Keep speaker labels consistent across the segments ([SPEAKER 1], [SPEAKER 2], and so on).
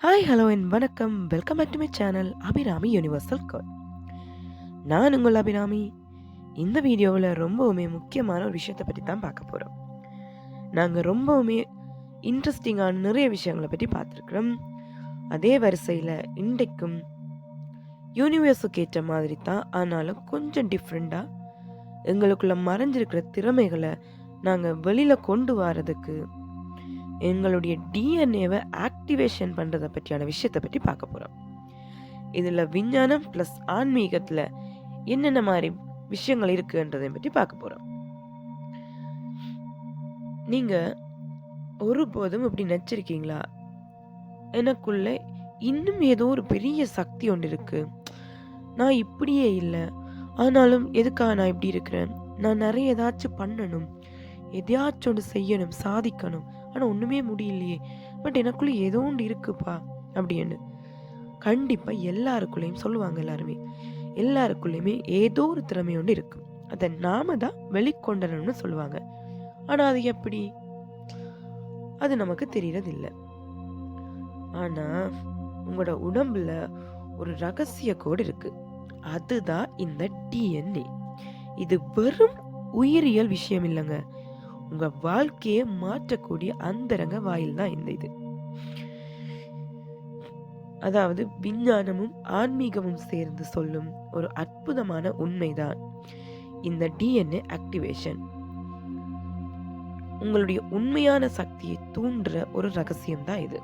[SPEAKER 1] Hi hello என் வணக்கம். Welcome back to my channel Abirami universal call நான் உங்கள் அபிராமி இந்த வீடியோவில் ரொம்பவுமே முக்கியமான ஒரு விஷயத்தை பற்றி தான் பார்க்க போகிறோம் நாங்கள் ரொம்பவுமே இன்ட்ரெஸ்டிங்கான நிறைய விஷயங்களை பற்றி பார்த்துருக்குறோம். அதே வரிசையில் இன்றைக்கும் யூனிவர்ஸுக்கு ஏற்ற மாதிரி தான் ஆனாலும் கொஞ்சம் டிஃப்ரெண்ட்டாக எங்களுக்குள்ள மறைஞ்சிருக்கிற திறமைகளை நாங்கள் வெளியில் கொண்டு வரதுக்கு எங்களுடைய டிஎன்ஏவை ஆக்டிவேஷன் பண்ணுறதை பற்றியான விஷயத்தை பற்றி பார்க்க போகிறோம் இதில் விஞ்ஞானம் ப்ளஸ் ஆன்மீகத்தில் என்னென்ன மாதிரி விஷயங்கள் இருக்குன்றதை பற்றி பார்க்க போகிறோம் நீங்கள் ஒருபோதும் இப்படி நினச்சிருக்கீங்களா? எனக்குள்ள இன்னும் ஏதோ ஒரு பெரிய சக்தி ஒன்று இருக்குது நான் இப்படியே இல்லை. ஆனாலும் எதுக்காக நான் இப்படி இருக்கிறேன்? நான் நிறைய ஏதாச்சும் பண்ணணும். எதையாச்சும் ஒன்று செய்யணும் சாதிக்கணும். ஆனால் ஒன்றுமே முடியலையே. பட் எனக்குள்ளே ஏதோ ஒன்று இருக்குப்பா அப்படின்னு கண்டிப்பாக எல்லாருக்குள்ளேயும் சொல்லுவாங்க எல்லாருமே. எல்லாருக்குள்ளேயுமே ஏதோ ஒரு திறமை ஒன்று இருக்கும் அதை நாம தான் வெளிக்கொண்டணும்னு சொல்லுவாங்க. ஆனால் அது எப்படி? அது நமக்கு தெரியறதில்லை. ஆனால் உங்களோட உடம்புல ஒரு ரகசிய கோடு இருக்கு. அதுதான் இந்த டிஎன்ஏ இது வெறும் உயிரியல் விஷயம் இல்லைங்க. உங்க வாழ்க்கையை மாற்றக்கூடிய அந்தரங்க வாயில் தான் இந்த இது. அதாவது விஞ்ஞானமும் ஆன்மீகமும் சேர்ந்து சொல்லும் ஒரு அற்புதமான உண்மைதான் இந்த டிஎன்ஏ ஆக்டிவேஷன் உங்களுடைய உண்மையான சக்தியை தூண்டுற ஒரு ரகசியம் தான் இது.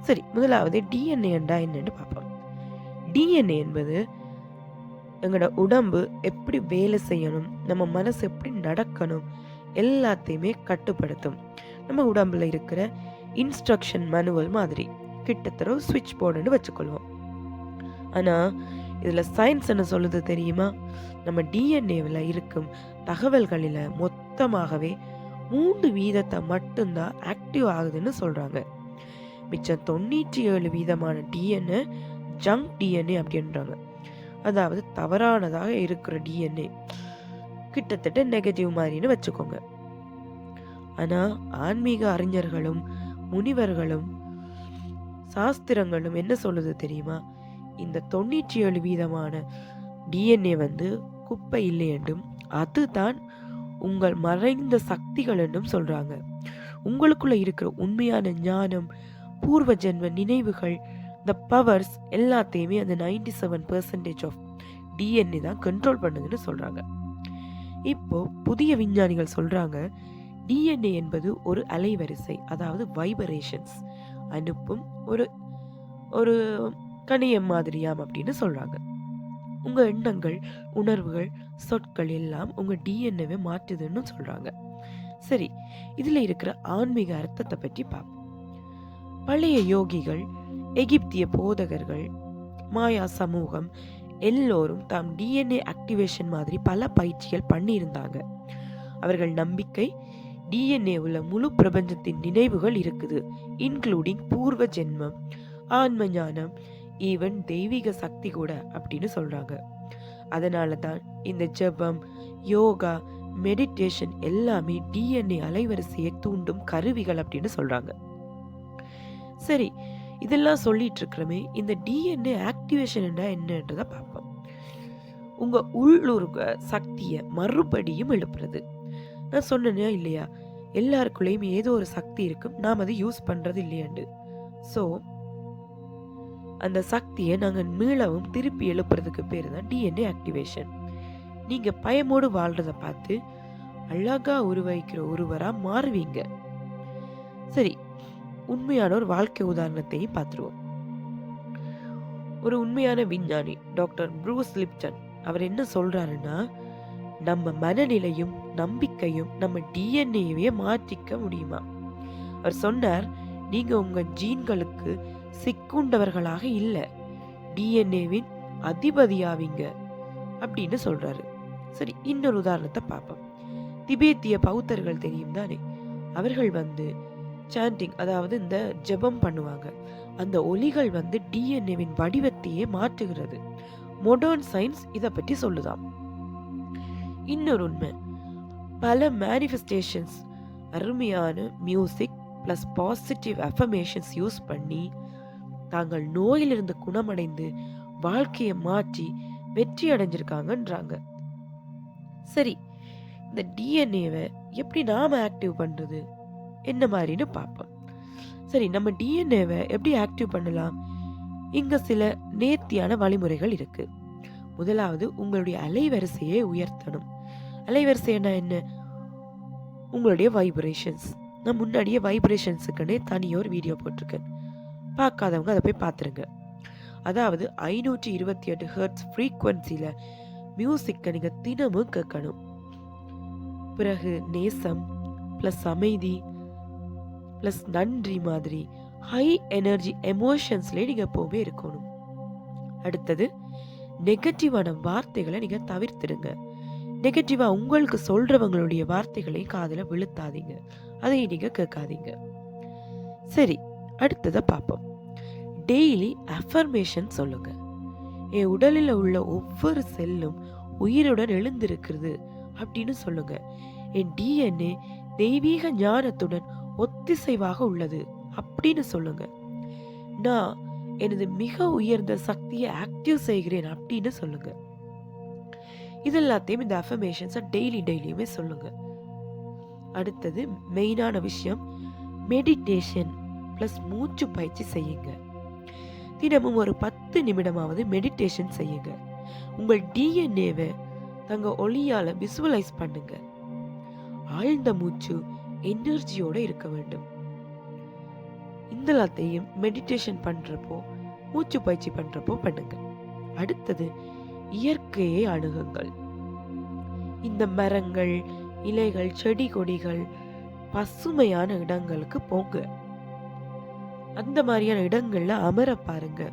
[SPEAKER 1] சரி முதலாவது டிஎன்ஏண்டா என்னன்னு பார்ப்போம். டிஎன்ஏ என்பது எங்களோட உடம்பு எப்படி வேலை செய்யணும் நம்ம மனசு எப்படி நடக்கணும் எல்லாத்தையுமே கட்டுப்படுத்தும். நம்ம உடம்புல இருக்கிற இன்ஸ்ட்ரக்ஷன் மேனுவல் மாதிரி. கிட்டத்தட்ட ஒரு சுவிட்ச் போர்டுன்னு வச்சுக்கொள்வோம். ஆனால் இதில் சயின்ஸ் என்ன சொல்லுது தெரியுமா? நம்ம டிஎன்ஏவில் இருக்கும் தகவல்களில் மொத்தமாகவே மூன்று வீதத்தை மட்டும்தான் ஆக்டிவ் ஆகுதுன்னு சொல்கிறாங்க மிச்சம் தொண்ணூற்றி ஏழு வீதமான டிஎன்ஏ ஜங்க் டிஎன்ஏ அப்படின்றாங்க. அதாவது தவறானதாக இருக்கிற டிஎன்ஏ கிட்டத்தட்ட நெகட்டிவ் மாதிரின்னு வச்சுக்கோங்க. ஆனால் ஆன்மீக அறிஞர்களும் முனிவர்களும் சாஸ்திரங்களும் என்ன சொல்லுது தெரியுமா? இந்த தொண்ணூற்றி ஏழு வீதமான டிஎன்ஏ வந்து குப்பை இல்லை என்றும் அதுதான் உங்கள் மறைந்த சக்திகள் என்றும் சொல்கிறாங்க உங்களுக்குள்ள இருக்கிற உண்மையான ஞானம் பூர்வ ஜென்ம நினைவுகள் இந்த பவர்ஸ் எல்லாத்தையுமே அந்த ninety seven percentage of DNA தான் கண்ட்ரோல் பண்ணுதுன்னு சொல்கிறாங்க இப்போ புதிய விஞ்ஞானிகள் சொல்றாங்க டிஎன்ஏ என்பது ஒரு அலைவரிசை அதாவது வைபரேஷன்ஸ் அனுப்பும் ஒரு ஒரு கணியம் மாதிரியாம் அப்படின்னு சொல்றாங்க. உங்க எண்ணங்கள் உணர்வுகள் சொற்கள் எல்லாம் உங்க டிஎன்ஏவை மாற்றுதுன்னு சொல்றாங்க. சரி இதுல இருக்கிற ஆன்மீக அர்த்தத்தை பற்றி பார்ப்போம் பழைய யோகிகள் எகிப்திய போதகர்கள் மாயா சமூகம் எல்லோரும் தாம் டிஎன்ஏ ஆக்டிவேஷன் மாதிரி பல பயிற்சிகள் பண்ணியிருந்தாங்க. அவர்கள் நம்பிக்கை டிஎன்ஏ உள்ள முழு பிரபஞ்சத்தின் நினைவுகள் இருக்குது இன்க்ளூடிங் பூர்வ ஜென்மம் ஆன்ம ஞானம் ஈவன் தெய்வீக சக்தி கூட அப்படின்னு சொல்கிறாங்க அதனால தான் இந்த ஜெபம் யோகா மெடிடேஷன் எல்லாமே டிஎன்ஏ அலைவரிசையை தூண்டும் கருவிகள் அப்படின்னு சொல்கிறாங்க சரி இதெல்லாம் சொல்லிட்டு இருக்கிறமே இந்த டிஎன்ஏ ஆக்டிவேஷன் என்ன என்னன்றதை பார்ப்போம். உங்க உள்ளுருக சக்தியை மறுபடியும் எழுப்புறது. நான் சொன்னேனா இல்லையா? எல்லாருக்குள்ளேயும் ஏதோ ஒரு சக்தி இருக்கும் நாம் அதை யூஸ் பண்ணுறது இல்லையாண்டு. ஸோ அந்த சக்தியை நாங்கள் மீளவும் திருப்பி எழுப்புறதுக்கு பேர் தான் டிஎன்ஏ ஆக்டிவேஷன் நீங்கள் பயமோடு வாழ்கிறத பார்த்து அழகா உருவகிக்கிற ஒருவராக மாறுவீங்க. சரி உண்மையான ஒரு வாழ்க்கை உதாரணத்தையும் பார்த்துருவோம். ஒரு உண்மையான விஞ்ஞானி டாக்டர் ப்ரூஸ் லிப்டன் அவர் என்ன சொல்றாருன்னா நம்ம மனநிலையும் நம்பிக்கையும் நம்ம டிஎன்ஏவே மாற்றிக்க முடியுமா? அவர் சொன்னார் நீங்க உங்க ஜீன்களுக்கு சிக்குண்டவர்களாக இல்லை. டிஎன்ஏவின் அதிபதியாவீங்க அப்படின்னு சொல்றாரு. சரி இன்னொரு உதாரணத்தை பார்ப்போம். திபேத்திய பௌத்தர்கள் தெரியும் தானே அவர்கள் வந்து சாண்டிங் அதாவது இந்த ஜெபம் பண்ணுவாங்க. அந்த ஒலிகள் வந்து டிஎன்ஏவின் வடிவத்தையே மாற்றுகிறது. மொடர்ன் சயின்ஸ் இதை பற்றி சொல்லுதாம். இன்னொரு உண்மை. பல மேனிஃபெஸ்டேஷன்ஸ் அருமையான music plus positive affirmations use பண்ணி தாங்கள் நோயிலிருந்து குணமடைந்து வாழ்க்கையை மாற்றி வெற்றி அடைஞ்சிருக்காங்கன்றாங்க. சரி இந்த டிஎன்ஏவை எப்படி நாம் ஆக்டிவ் பண்ணுறது என்ன மாதிரின்னு பார்ப்போம். சரி நம்ம டிஎன்ஏவை எப்படி ஆக்டிவ் பண்ணலாம்? இங்கே சில நேர்த்தியான வழிமுறைகள் இருக்குது முதலாவது உங்களுடைய அலைவரிசையை உயர்த்தணும். அலைவரிசைனா என்ன? உங்களுடைய வைப்ரேஷன்ஸ் நான் முன்னாடியே வைப்ரேஷன்ஸுக்குன்னே தனியோர் வீடியோ போட்டிருக்கேன். பார்க்காதவங்க அதை போய் பார்த்துருங்க. அதாவது ஐநூற்றி இருபத்தி எட்டு ஹெர்ட்ஸ் ஃப்ரீக்குவன்சியில் மியூசிக்கை நீங்கள் தினமும் கேட்கணும். பிறகு நேசம் ப்ளஸ் அமைதி ப்ளஸ் நன்றி மாதிரி ஹை எனர்ஜி எமோஷன்ஸ்லேயே நீங்கள் எப்போவுமே இருக்கணும். அடுத்தது நெகட்டிவான வார்த்தைகளை நீங்கள் தவிர்த்துடுங்க. நெகட்டிவாக உங்களுக்கு சொல்கிறவங்களுடைய வார்த்தைகளை காதில் விழுத்தாதீங்க. அதை நீங்கள் கேட்காதீங்க. சரி அடுத்ததை பார்ப்போம். டெய்லி அஃபர்மேஷன் சொல்லுங்க. என் உடலில் உள்ள ஒவ்வொரு செல்லும் உயிருடன் எழுந்திருக்கிறது அப்படின்னு சொல்லுங்க. என் டிஎன்ஏ தெய்வீக ஞானத்துடன் ஒத்திசைவாக உள்ளது அப்படின்னு சொல்லுங்க. நான் எனது மிக உயர்ந்த சக்தியை ஆக்டிவ் செய்கிறேன் அப்படின்னு சொல்லுங்க. இது எல்லாத்தையும் இந்த அஃபர்மேஷன்ஸை டெய்லி டெய்லியுமே சொல்லுங்க. அடுத்தது மெயினான விஷயம் மெடிடேஷன் ப்ளஸ் மூச்சு பயிற்சி செய்யுங்க. தினமும் ஒரு பத்து நிமிடமாவது மெடிடேஷன் செய்யுங்க. உங்கள் டிஎன்ஏவை தங்க ஒளியால விசுவலைஸ் பண்ணுங்க. ஆழ்ந்த மூச்சு எனர்ஜியோட இருக்க வேண்டும். இந்த எல்லாத்தையும் மெடிடேஷன் பண்ணுறப்போ மூச்சு பயிற்சி பண்ணுறப்போ பண்ணுங்க. அடுத்தது இயற்கையை அணுகுங்கள். இந்த மரங்கள் இலைகள் செடி கொடிகள் பசுமையான இடங்களுக்கு போங்க. அந்த மாதிரியான இடங்கள்ல அமர பாருங்க.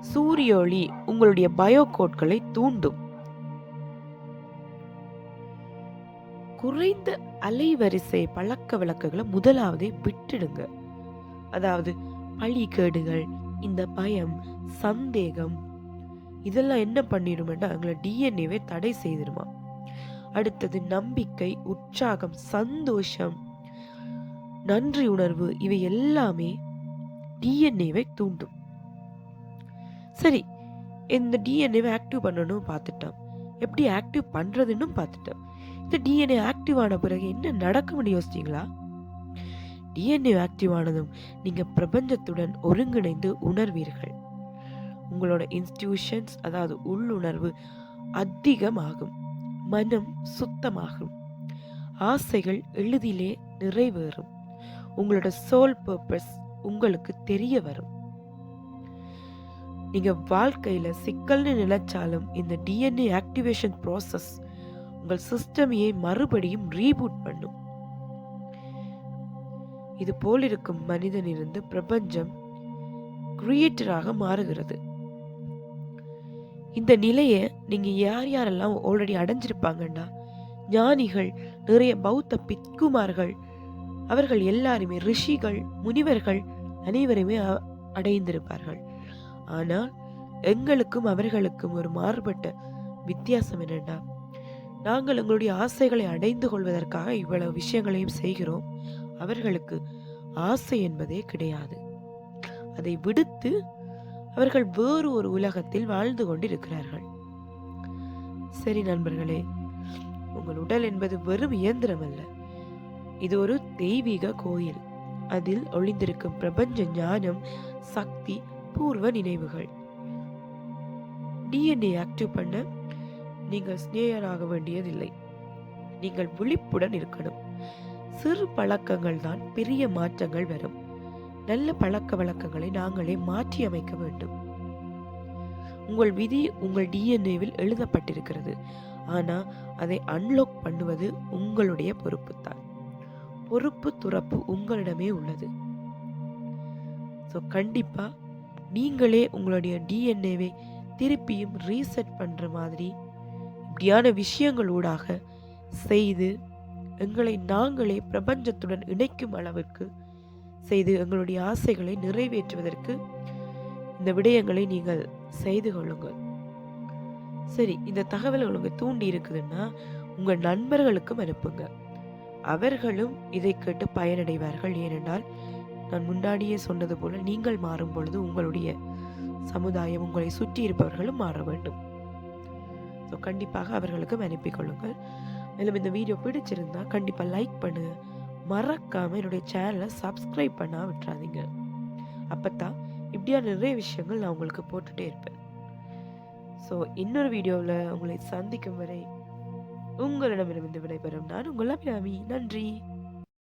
[SPEAKER 1] சூரிய ஒளி உங்களுடைய பயோ கோட்களை தூண்டும். குறைந்த அலைவரிசை பழக்க வழக்கங்களை முதலாவதே விட்டுடுங்க. அதாவது பழிகேடுகள் இந்த பயம் சந்தேகம் இதெல்லாம் என்ன பண்ணிடுமென்னா எங்களை டிஎன்ஏவே தடை செய்திருமா அடுத்தது நம்பிக்கை உற்சாகம் சந்தோஷம் நன்றி உணர்வு இவை எல்லாமே டிஎன்ஏவை தூண்டும். சரி இந்த டிஎன்ஏவை ஆக்டிவ் பண்ணணும் பார்த்துட்டோம். எப்படி ஆக்டிவ் பண்ணுறதுன்னு பார்த்துட்டோம். இந்த டிஎன்ஏ ஆக்டிவ் ஆன பிறகு என்ன நடக்கும்னு யோசிச்சிங்களா? டிஎன்ஏ ஆக்டிவ் ஆனதும் நீங்கள் பிரபஞ்சத்துடன் ஒருங்கிணைந்து உணர்வீர்கள். உங்களோட இன்ஸ்டியூஷன்ஸ் அதாவது உள்ளுணர்வு அதிகமாகும். மனம் சுத்தமாகும். ஆசைகள் எளிதிலே நிறைவேறும். உங்களோட சோல் பர்பஸ் உங்களுக்கு தெரிய வரும். நீங்கள் வாழ்க்கையில் சிக்கல்னு நினைச்சாலும் இந்த டிஎன்ஏ ஆக்டிவேஷன் ப்ராசஸ் உங்கள் சிஸ்டமையை மறுபடியும் ரீபூட் பண்ணும். இது போலிருக்கும் மனிதனிலிருந்து பிரபஞ்சம் கிரியேட்டராக மாறுகிறது. இந்த நிலையை நீங்க யார் யாரெல்லாம் ஆல்ரெடி அடைஞ்சிருப்பாங்கண்டா ஞானிகள் நிறைய பௌத்த பித்குமார்கள் அவர்கள் எல்லாருமே ரிஷிகள் முனிவர்கள் அனைவருமே அ- அடைந்திருப்பார்கள். ஆனால் எங்களுக்கும் அவர்களுக்கும் ஒரு மாறுபட்ட வித்தியாசம் என்னென்னா நாங்கள் எங்களுடைய ஆசைகளை அடைந்து கொள்வதற்காக இவ்வளவு விஷயங்களையும் செய்கிறோம். அவர்களுக்கு ஆசை என்பதே கிடையாது. அதை விடுத்து அவர்கள் வேறு ஒரு உலகத்தில் வாழ்ந்து கொண்டிருக்கிறார்கள். சரி நண்பர்களே உங்கள் உடல் என்பது வெறும் இயந்திரம் அல்ல. இது ஒரு தெய்வீக கோயில். அதில் ஒளிந்திருக்கும் பிரபஞ்ச ஞானம் சக்தி பூர்வ நினைவுகள். டிஎன்ஏ ஆக்டிவ் பண்ண நீங்கள் ஸ்னேயராக வேண்டியதில்லை. நீங்கள் விழிப்புடன் இருக்கணும். சிறு பழக்கங்கள் தான் பெரிய மாற்றங்கள் வரும். நல்ல பழக்க வழக்கங்களை நாங்களே மாற்றி அமைக்க வேண்டும். உங்கள் விதி உங்கள் டிஎன்ஏவில் எழுதப்பட்டிருக்கிறது. ஆனால் அதை அன்லாக் பண்ணுவது உங்களுடைய பொறுப்பு தான் பொறுப்பு துறப்பு உங்களிடமே உள்ளது. ஸோ கண்டிப்பாக நீங்களே உங்களுடைய டிஎன்ஏவை திருப்பியும் ரீசெட் பண்ணுற மாதிரி இப்படியான விஷயங்களூடாக செய்து எங்களை நாங்களே பிரபஞ்சத்துடன் இணைக்கும் அளவிற்கு செய்து எங்களுடைய ஆசைகளை நிறைவேற்றுவதற்கு இந்த விடயங்களை நீங்கள் செய்து கொள்ளுங்கள். சரி இந்த தகவல்கள் உங்க தூண்டி இருக்குதுன்னா உங்க நண்பர்களுக்கும் அனுப்புங்க. அவர்களும் இதை கேட்டு பயனடைவார்கள். ஏனென்றால் நான் முன்னாடியே சொன்னது போல நீங்கள் மாறும் பொழுது உங்களுடைய சமுதாயம் உங்களை சுற்றி இருப்பவர்களும் மாற வேண்டும். ஸோ கண்டிப்பாக அவர்களுக்கும் அனுப்பிக் கொள்ளுங்கள். மேலும் இந்த வீடியோ பிடிச்சிருந்தா கண்டிப்பாக லைக் பண்ணுங்க மறக்காமல் என்னுடைய சேனலை சப்ஸ்கிரைப் பண்ணா விட்டுறாதீங்க. அப்போத்தான் இப்படியா நிறைய விஷயங்கள் நான் உங்களுக்கு போட்டுட்டே இருப்பேன். ஸோ இன்னொரு வீடியோவில் உங்களை சந்திக்கும் வரை உங்களிடமிருந்து விடைபெறும். நான் உங்கள் அபிராமி. நன்றி.